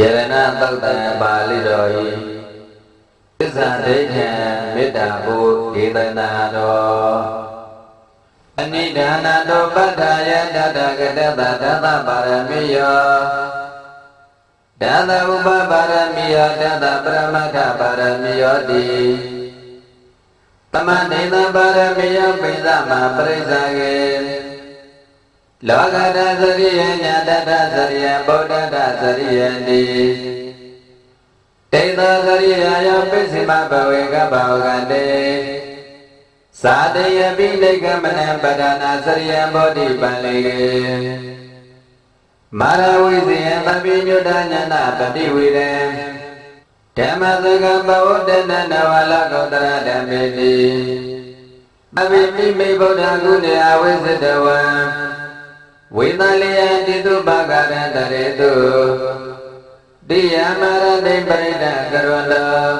ယရဏသုတ်တံပါဠိတော်ဤသစ္စာဒိဋ္ဌံမေတ္တာဘုဒေသနာတော်အနိဒာနတောပဋ္ဌာယတတကတတသသပါရမိယောတသဥပပါရမိယောတသပရမတ္ထပါရမိယောတိသမနေသပါရမိယောပိသမပရိစ္ဆာကေ လောကတသရိယညာတတသရိယဗုဒ္ဓတသရိယတိတေသောသရိယာယောပိစိမဘဝေကဘဝကတေသာတယပိလိကမနံပဒနာသရိယဘောဓိပံလေမာရဝိဇယသဗ္ဗညုတညာနာပတိဝိရံဓမ္မသကဘဝတနနဝလကောတရဓမ္မေတိအဘိမိမိဗုဒ္ဓဂုဏေအဝိဇ္ဇတဝံ ဝေသလယတိတုပကရံတရေတုတိယမရတိပရိဒကရောလော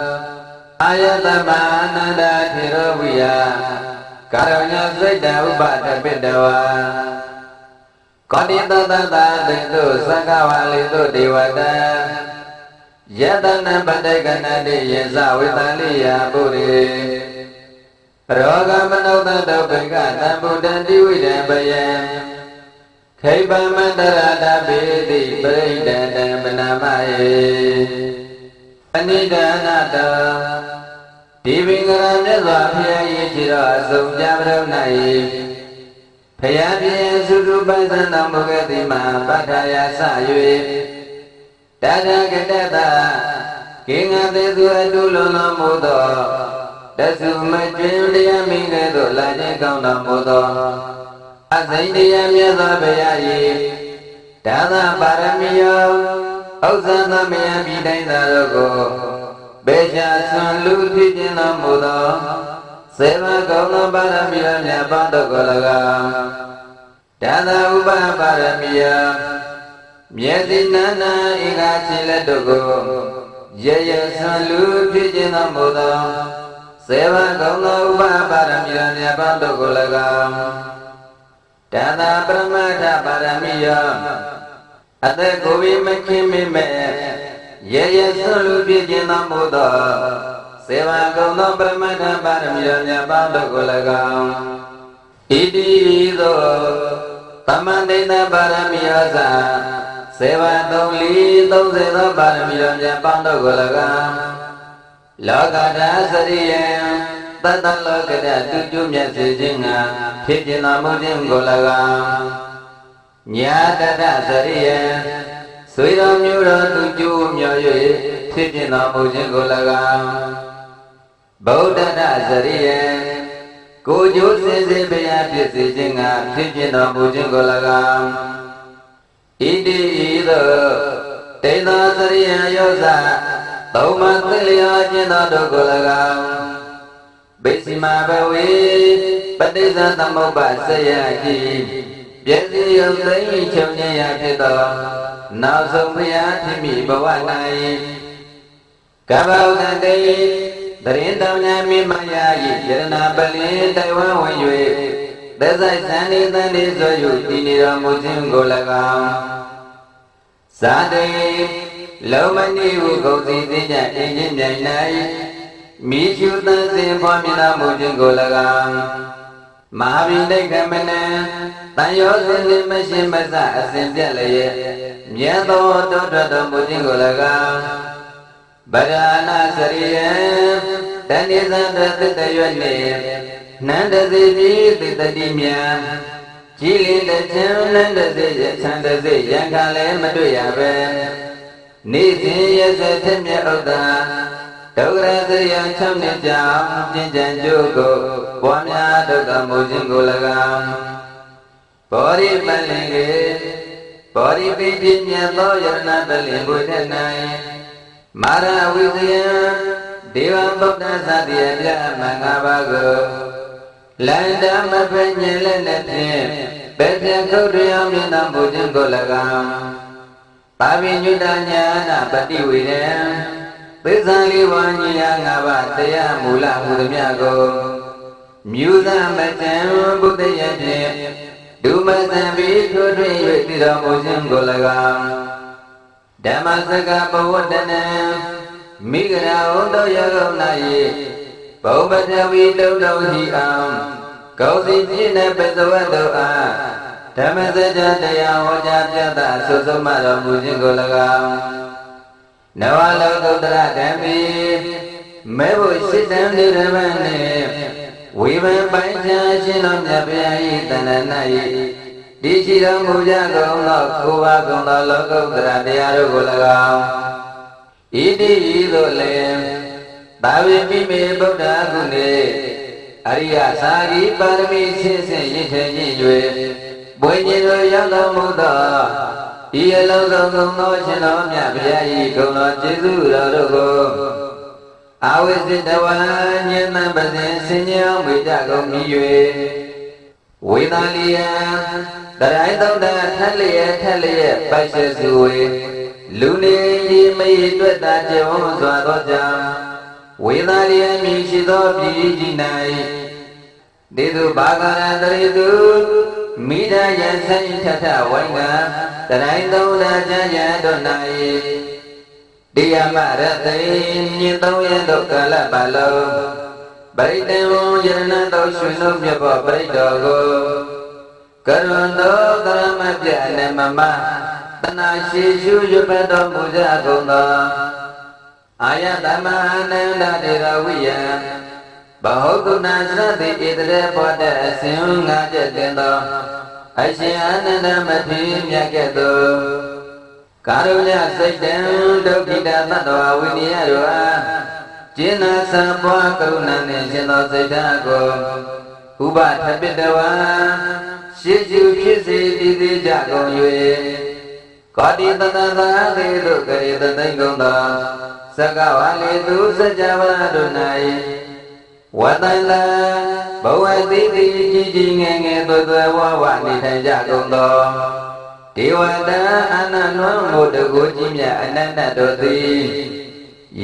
အာယတမအနန္တထေရဝိယကာရဏစိတ်တဥပတပိတဝါကောတိတတတတိတုသံဃဝါလိတုဒေဝတံယတနာပတိကနတိယေဇဝေတလိယပုရိရောဂမနုဿတုပ္ပကသံဗုဒ္ဓတိဝိဒံပယံ ခိဗမန္တရတပိတိပရိဒတံပနာမယေအနိဒာနတောဒီပင်္ဂရမြတ်စွာဘုရားရဲ့ခြေတော်အစုံကြပရုံ၌ဖယားပြင်းစုစုပန်းစံတော်မူခဲ့သည်မှာပဋ္ဌာယဆ၍တတကတတကေငါသေးသူအတုလုံးတော်မူသောတသုမကျွင်တရားမင်းကဲ့သို့လာခြင်းကောင်းတော်မူသော အသိတရားမြတ်စွာဘုရား၏ဒါသပါရမီယောဥစ္စာသမယံပြည်တိုင်းသာတို့ကိုဘေချာဆွန်လူဖြစ်ခြင်းတော်မူသောစေဝကောင်းသောပါရမီယောမြတ်ပေါင်းတို့ကို၎င်းဒါသဥပပါရမီယောမျက်စိနန္နာဧကခြေလက်တို့ကိုရရဆွန်လူဖြစ်ခြင်းတော်မူသောစေဝကောင်းသောဥပပါရမီယောမြတ်ပေါင်းတို့ကို၎င်း ဒါသာပရမတ္ထပါရမီယောအသက်ကိုယ်ဝိမခင်မိမဲ့ရေရဆွလူပြည့်ခြင်းသောမူသောစေဝါကုံသောပရမတ္ထပါရမီယောမြတ်ပေါင်းတို့ကို၎င်းဣတိသောသမန္တိတပါရမီယောသာစေဝါသုံးလီ30သောပါရမီယောမြတ်ပေါင်းတို့ကို၎င်းလောကဓာစရိယံ တတ္တလောကတတူကျမြတ်စေခြင်းငါဖြစ်ခြင်းတော်မူခြင်းကို၎င်းညာတတသရိယံဆွေတော်မျိုးတော်သူကျိုးမြော်၍ဖြစ်ခြင်းတော်မူခြင်းကို၎င်းဗုဒ္ဓတသရိယံကိုကျိုးစင်စစ်ဘုရားဖြစ်စေခြင်းကဖြစ်ခြင်းတော်မူခြင်းကို၎င်းဣတိဤသို့တေသောသရိယံယောဇသုံးမသိလျောခြင်းတော်တို့ကို၎င်း ဗိစီမာဘဝေပဋိစ္စသမုပ္ပါစယတိပြည့်စုံရုံသိမ့်ချုပ်ခြင်းရဖြစ်သောနောက်ဆုံးဘုရားဖြစ်မိဘဝ၌ကဗ္ဗုဒ္ဓတေတရင်တောင်ညာမိမယာယိယရဏပလင်တိုင်ဝမ်ဝင်၍သက်ဆိုင်သံဒီသံဒီဆို၍တည်နေတော်မူခြင်းကို၎င်းဇာတိလောမဏိဟုဂုံစီသိကြအင်းချင်းမြိုင်၌ မိရှုသံစဉ်ဖွားမြင်တော်မူခြင်းကို၎င်းမဟာဗိဒိကမနံတန်ရောစင်နှင့်မရှင်မစအစဉ်ပြက်လျက်မြတ်သောတောထွက်တော်မူခြင်းကို၎င်းဗဒာနာစရိယံတဏိသံတသတ္တရွတ်နှင့်နန္တစီပိသိတတိမြံကြည်လင်တချံနန္တစီရချန္တစီယံခါလည်းမတွေ့ရပဲနေစဉ်ရစထမြတ်ဥဒ္ဒါ ဒုက္ခရသရိယ၆နှစ်ကြောင့်ကျင့်ကြံကြိုးကိုပွားများဒုက္ခမူခြင်းကို၎င်းဘောရိပလင်ကေဘောရိပိပြဉ္ဇသောယရဏတလင်ဘုဒ္ဓ၌မာရဝိဇယံဒေဝဗုဒ္ဓသတိယပြမင်္ဂပါကိုလန္တမဖညင်လက်နဲ့ဖြင့်ပဲပြခုတ်တရားမြင်တော်မူခြင်းကို၎င်းပါပိညုတညာနာပတိဝေရံ သစ္စာလေးပါးညီရာငါးပါးတရားမူလဟူသည်မြကိုမြူသမတံဘုဒ္ဓရဲ့ဖြင့်ဒုမသံပိထွထွေ၍တည်တော်မူခြင်းကို၎င်းဗဓမ္မစကပဝတ္တနံမိဂရာဝတ္တယောဂနာယိဘုံပထဝီတုံတုံဟိအံကောစီပြည့်နေပဇဝတ္တောအားဓမ္မစကြာတရားဟောကြားပြသဆုဆုံးမတော်မူခြင်းကို၎င်း နဝလောကုတ္တရဓမ္မိမဲဖို့စိတ္တံဒီရမနှင့်ဝိပံပိုင်ချာရှင်တော်မြတ်ဗျာဤတဏ္ဍနာဤဒီရှိတော်မူကြကုန်သောကိုယ်ပါကုန်သောလောကုတ္တရတရားတို့ကို၎င်းဣတိဤသို့လည်းသာဝေပိမေဗုဒ္ဓဂုဏေအရိယသာဂိပါရမီဆင်းဆင်းရည်ထဲခြင်း၍ဘွေခြင်းတို့ရောက်တော်မူသော ဤအလုံးစုံသောသောရှင်တော်မြတ်ဗျာဤဂုဏ်တော်ကျေးဇူးတော်တို့ကိုအဝိဇ္ဇတဝံဉာဏ်သံပဇင်ဆင်ញံဝိကြကုန်မြည်၍ဝေသာလီယံတရိုင်းသုံးတထက်လျက်ထက်လျက်ပိုက်ရှစုဝေလူနေဒီမေတွေ့တာကျေဝစွာသောကြောင့်ဝေသာလီယံမြည်ရှိသောပြည်ကြီး၌ဒေသူဘာဂရတရိတု မိဒယဆိုင်ထထဝိုင်းကတရိုင်းသုံးတကြံ့ကြံ့တို့၌တရားမရတိမြင့်သုံးရသောကာလပါလုံးပရိတံယရဏတောရှင်တို့မြတ်ဘောပရိတော်ကိုကရုဏောကရမပြအနမမတနာရှိရှုရွတ်တော်မူကြကုန်သောအာယတမအနန္တတေရဝိယံ ဘဟုတုဏသတိဣတရေဘောတအစဉ်ငါကျက်တင်သောအရှင်အာနန္ဒမထေရမြတ်ကဲ့သို့ကာရုညစိတ်တံဒုက္ခိတသတ္တဝဝိနည်းရောအားကျင်းနာသံပွားကရုဏာနှင့်ရှင်သောစိတ်ဓာတ်ကိုဥပထပိတဝံရှိစုဖြစ်စေတည်သေးကြကုန်၍ကောတိတတသာသေးတို့ကရေတသိမ့်ကုန်သောသကဝါလေသူစကြဝဠာတို့၌ ဝတ္တန္တဘဝတိတိကြီးကြီးငယ်ငယ်သွယ်သွယ်ဝဝနေထိုင်ကြကုန်သောဒေဝတာအနန္တမုတ္တကိုကြီးမြတ်အနန္တတို့သည်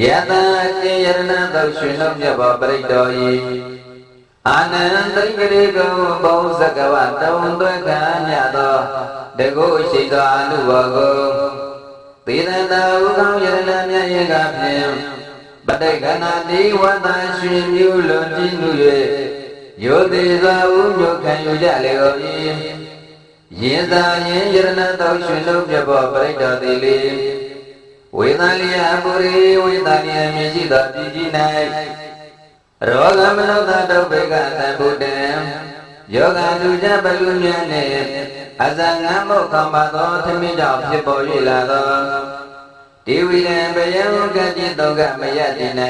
ယတတေယရဏသုရှင်လုံးမြတ်ဘောပရိတော်ဤအာနန္တိကရေကုဘုံစကဝတုံသွဲခံညသောတကုရှိသောအနုဘောကိုသေတတာဥကောင်းယရဏမြတ်ယေကဖြင့် ပဋိက္ခဏတိဝတ္တရှင်မြူလွန်ကြည့်မှု၍ယောသေးစွာဥညုခံယူကြလေကုန်၏ယေသာယင်ယရဏတောရှင်လုံးမြတ်ဘောပရိတော်သည်လေဝေသလျာပုရိဝေသလျာမြည်ရှိသောပြည်ကြီး၌ရောဂမနုဿတုပ္ပေကသံဗုဒ္ဓံယောဂသူကြပလူမြတ်နှင့်အဇငံမုတ်ခံပါသောသမင်းကြောင့်ဖြစ်ပေါ်၍လာသော ဒီဝိရံဘယံကတိတောကမယတိ၌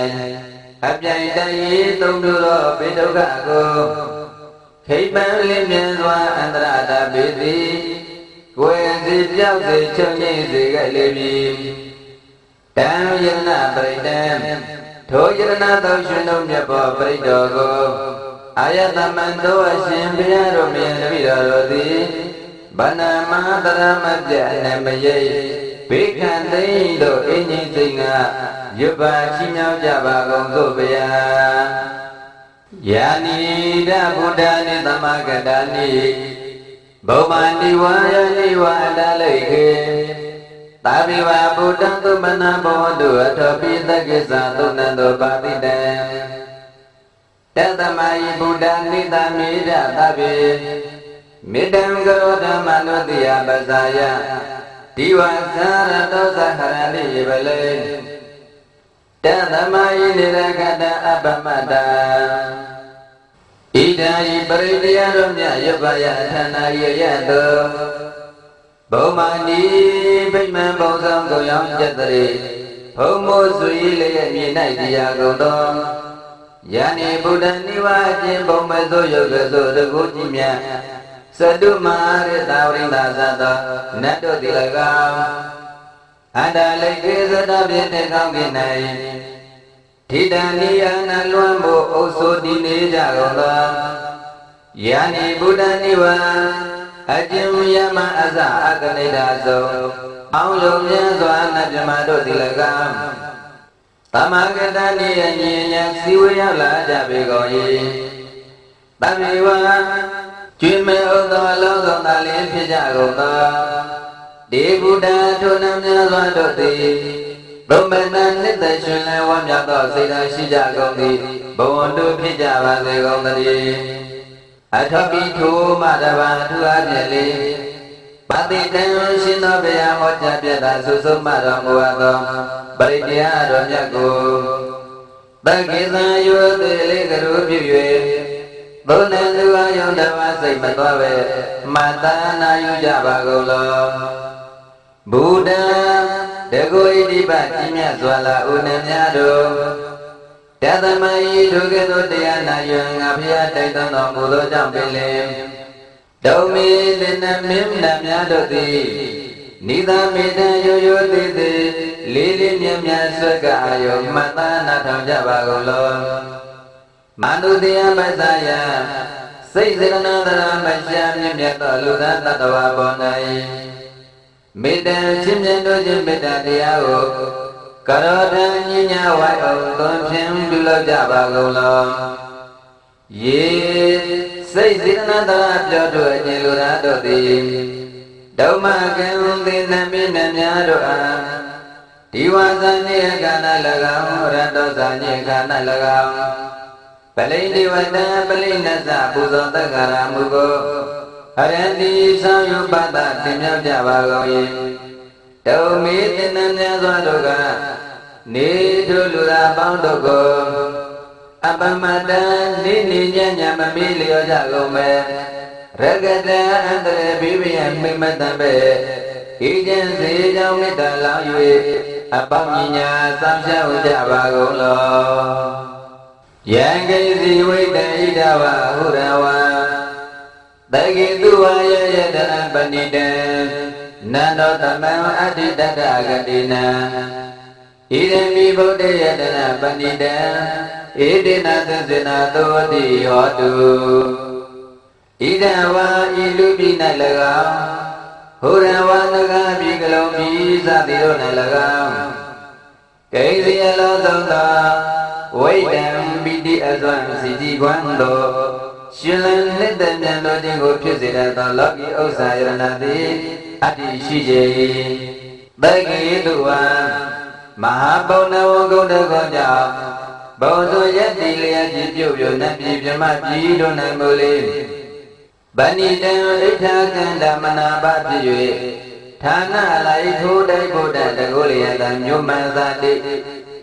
အပြိုင်တည်းသုံးတို့သောဘေဒုက္ခကိုခိပံလင်းမြန်စွာအန္တရတာပေသည်ကိုယ်စီပြောက်စေချုပ်ငိမ့်စေခဲ့လေပြီတံယရဏပရိတံထိုယရဏသောရှင်တို့မြတ်ဘောပရိတော်ကိုအာယတမန္တောအရှင်ဘုရားတို့မြင်တပိတော်တို့သည်ဗန္နမတရမပြနမယိ ဘေခံသိမ့်တို့အင်းကြီးစိတ်ငါရွတ်ပါချီးမြှောက်ကြပါကုန်သို့ဗျာယာနိဒဗုဒ္ဓနိသမဂတနိဘုံမာနိဝါယနိဝါအတလိခေသာဘိဝဗုဒ္ဓံသုမနာဘောတုအထောပိသကိစ္စသုဏံတောပါတိတံတသမယိဗုဒ္ဓနိတမေရသဗ္ဗေမေတ္တံကရောဓမ္မနုတိယပဇာယ ဒီဝသရတောသဟရဏိယပလေတသမယိနိရကတအပမတ္တဣဒာယိပရိတယရောမြယပယအထနာယယတောဘုံမာနီဗိမံဘုံဆောင်ကိုရောင်းကျက်တရေဘုံမိုးစွေလည်းမြေ၌တရားကုန်သောယနေ့ဗုဒ္ဓနိဝါခြင်းဘုံမသောယုတ်ကသောတကုကြည်မြတ် သတုမာရတာဝိန္ဒသသောနတ်တို့တိလကောင်အန္တလိကေသတပြည့်တဲ့ကောင်းကင်၌ထိတန်နိယနာလွမ်းဖို့အုပ်ဆိုတည်နေကြကုန်သောယနေ့ဗုဒ္ဓနိဝါအကျဉ်ယမအစအကနိဒာသောအောင်ယုံမြန်းစွာနတ်မြမတို့တိလကောင်သမဂတနိယညင်ညာစီဝေရောက်လာကြပေကုန်၏တမေဝ ကျွေးမဲ့ဥသောအလုံးစုံသာလင်းဖြစ်ကြကုန်သောဒေဂုတံထုံနံများစွာတို့သည်ဘုမ္မနနှစ်သက်ရှင်လန်းဝမ်းမြောက်သောစိတ်ဓာတ်ရှိကြကုန်သည်ဘဝန္တုဖြစ်ကြပါစေကုန်သတည်းအထပိထိုမတဘာသူအပြည့်လေးပတိတံရှင်သောဗျာဟောကြားပြတာသုဆုံးမတော်မူအပ်သောပရိတရားတော်မြတ်ကိုတက္ကိသံယောတိလေးကရုပြု၍ ဘုန်းနဲ့သူအယုံတဝစိတ်မသွားပဲမတ္တနာယူကြပါကုန်လောဘုဒ္ဓံတကုဣတိပကြီးမြတ်စွာလာဥနများတို့တသမယီဒုက္ခသောတရားနာယံငါဖျားတိုက်သွန်းတော်မူသောကြောင့်ပင်လေဒုံမီလင်နမင်းနများတို့သည်နိသမေတံရိုးရိုးသေးသေးလေးလေးမြတ်မြတ်ဆွဲကအာယုမှတ်သားနာထောင်ကြပါကုန်လော မန္တုတရားမသယစိတ်စေတနာတရာမရှာမြင့်မြတ်သောလူသားတ attva ပေါ်၌မေတ္တာချင်းမြတ်တို့ခြင်းမေတ္တာတရားကိုကရောတံညညာဝိုင်းအောင်သွန်ဖြင့်ပြုလုပ်ကြပါကုန်လောယေစိတ်စေတနာတရာပြောတို့အခြင်းလူသားတို့သည်ဓမ္မကံသေနမိနများတို့အားဒီဝါဇာနေခန္ဓာ၎င်းရတ္တောဇာနေခန္ဓာ၎င်း ပလိတိဝတံပလိနသပူဇော်တက္ကရာမူကိုအရန္တိဆောင်ယူပတ္တတင်မြောက်ကြပါကုန်၏ဒုမေသင်္နများစွာတို့ကနေထုလူသာပေါင်းတို့ကိုအပမတံနေနေညညမမေးလျောကြကုန်မယ်ရကတံအန္တရဘိဗယမိမတံပဲဤကျင်စေကြောင့်မေတ္တာလောင်း၍အပေါင်းညာသံဖြောက်ကြပါကုန်လော ယံကိစီဝိတံဣဒဝဟုရဝံတကိတုဝယယတံပဏိတံနန္တောတမံအတ္တိတတဂတိနံဣရမိဗုဒ္ဓယတနာပဏိတံဣတိနာသစ္စေနာသောတိဟောတုဣဒဝါဤလူပိ၌၎င်းဟူရဝါနဂပိကလုံးပိသတိတို့၌၎င်းကိစီယလောသုံးသောဝိတံပိတိ အသွံစီကြည်ကွမ်းသောရှင်လန်းလက်တံမြန်တော်ခြင်းကိုဖြစ်စေတတ်သောလောကီဥစ္စာယရဏတိအတ္တိရှိစေတကိတုဝံမဟာပုံနဝဂုဏကောကြောင့်ဘုံသူယက်တိလျက်ကြီးပြုတ်ပြုတ်နတ်ပြည်မြမပြည်တို့၌မူလေဗဏိတံဣထာကန္တမနာပဖြစ်၍ဌာနလိုက်ထိုးတိုက်ဘုဒ္ဓတကုလျတံညုမန္တတိ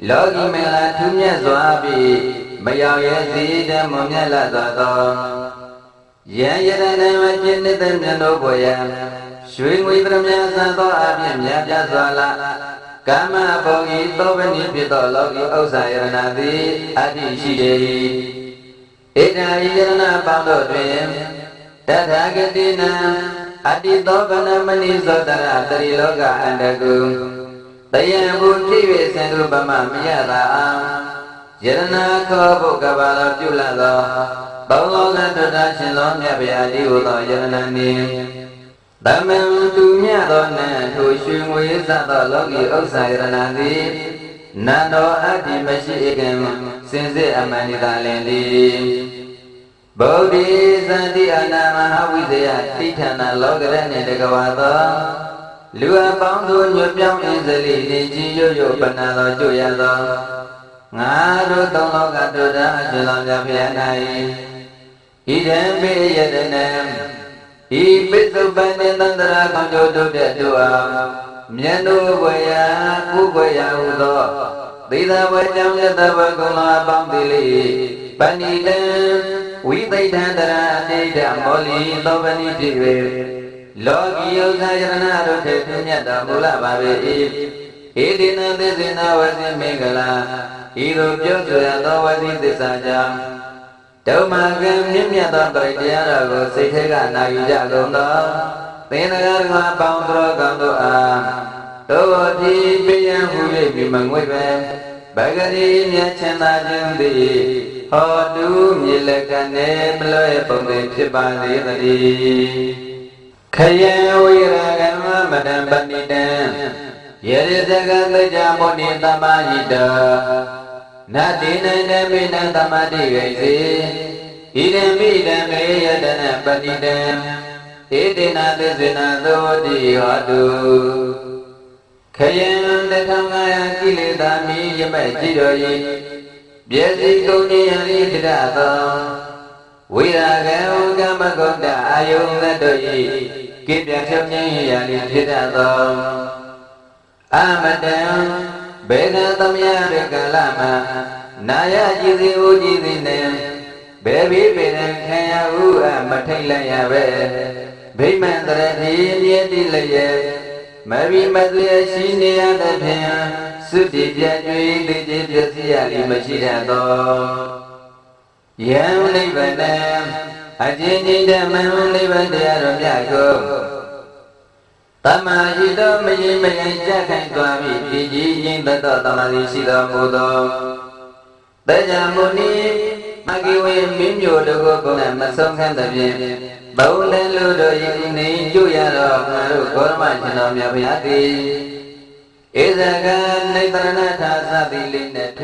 လောကီမင်္ဂလာထူးမြတ်စွာဖြင့် မယောင်ရဲ့စီတံမွန်မြတ်လာသောယံယရဏံဝจิตနိတ္တမြတ်တို့ဘုရားရွှေငွေပရမယသသောအပြင်မြတ်ပြစွာလာကမ္မဘောဂီသောပနိဖြစ်သောလောကီဥစ္စာယရဏသည်အတ္တိရှိ၏ဣဒာယရဏပေါင်းတို့တွင်တထာဂတိနံအတ္တိသောကနမဏိသောတရတရိလောကအန္တကုတယံဘုဖြစ်၍စံသူပမမရတာအာ ယရဏခောဘုကဘာလောပြုလတ်သောဘောလောကတတရှင်သောမြတ်ဗျာတိဟုသောယရဏနိသမံသူမြတ်သောနံထိုရွှေငွေစသောလောကီဥစ္စာယရဏသည်နန္တောအတ္တိမရှိဧကံစင်စစ်အမန္တိတာလင်သည်ဗုဒ္ဓိသန္တိအနာမဟာဝိဇယတိဋ္ဌာနာလောကရနှင့်တကဝါသောလူအပေါင်းတို့ညွတ်ပြောင်းအင်းစလိနေကြီးရွရွပနာသောကြွရသော ငါတို့သုံးလောကတို့သာအရှင်တော်မြတ်ဖျား၌ဣဒံပိယတနံဤပိစုပန်သန္တရာကောင်းကျိုးတို့ပြတ်တို့အားမြတ်တို့ဘွယ်ရာကုဘွယ်ရာဟုသောသေသာဝေကြောင့်ယတဘကုံလာပေါင်းတိလိပဏိတံဝိသိထံတရာအတိဒမောလီသောပဏိတိဝေလောကီယုဇာယရဏတို့ထေပြမြတ်တော်မူလာပါပေ၏ဣတိနသစ္စေနဝစီမင်္ဂလာ ဤသို့ပြောဆိုရသောဝစီသစ္စာကြောင့်ဓမ္မကံမြင့်မြတ်သောပရိတရားတော်ကိုစိတ်ထဲကနာယူကြကုန်သောသင်္ဃာကပေါင်းတော်ကောင်းတို့အားတို့ဒီပိယံဟူ၍မြမငွေပဲဗဂတိမြတ်ချမ်းသာခြင်းသည်ဟောတုမြေလကနေမလွဲပုံသင်ဖြစ်ပါစေတည်းခယံဝိရာဂမမတံပဏိတံယေရဇဂသကြမောနိတမဟိတ နတ္တိနန္တမေနသမတိဂိစေဣဒံမိဒံမေယတနပတိတံဣဧတေနာသစ္စေနာသောတိဟောတုခယံတထံငါယကိလေသာမိယမဲ့ကြည်တော်၏ပြည့်စည်ကုန်ဉာဏ်ဤထရသောဝိရာဂံကမ္မဂုဏ္ဍအာယုန်သတ္တ၏ကိပြဖြုံငြိမ်းရာဤဖြစ်သောအမတံ ဘေကံသမယရကလမနာယကြည်စီဥကြည်စီနေဘေဘိပေရံခံရဟုအမထိတ်လည်းရပဲဗိမံတရတိမြဲတိလျက်မဘိမသွေရှိနေရတဲ့ဖြင့်သုတိပြတ်ကျွေးသိခြင်းပြည့်စည်ရလိမရှိတတ်သောယံနိဗ္ဗာန်အကျဉ်းချင်းဓမ္မနိဗ္ဗာန်တရားတော်မြတ်ကို တမ္မာဤသောမရင်မရင်ကြက်ခိုင်သွားပြီဒီကြီးရင်တသောတမ္မာရှိတော်မူသောတရားမုန်ီမဂိဝေမင်းမျိုးတို့ကိုပုံနဲ့မဆုံးခံတဲ့ဖြင့်ဘုံလည်းလူတို့ဤနေကြွရတော့ငါတို့ဂေါရမရှင်တော်မြတ်ဘုရားသည်ဧဇဂနိတရဏထာသတိလေးနဲ့ထွ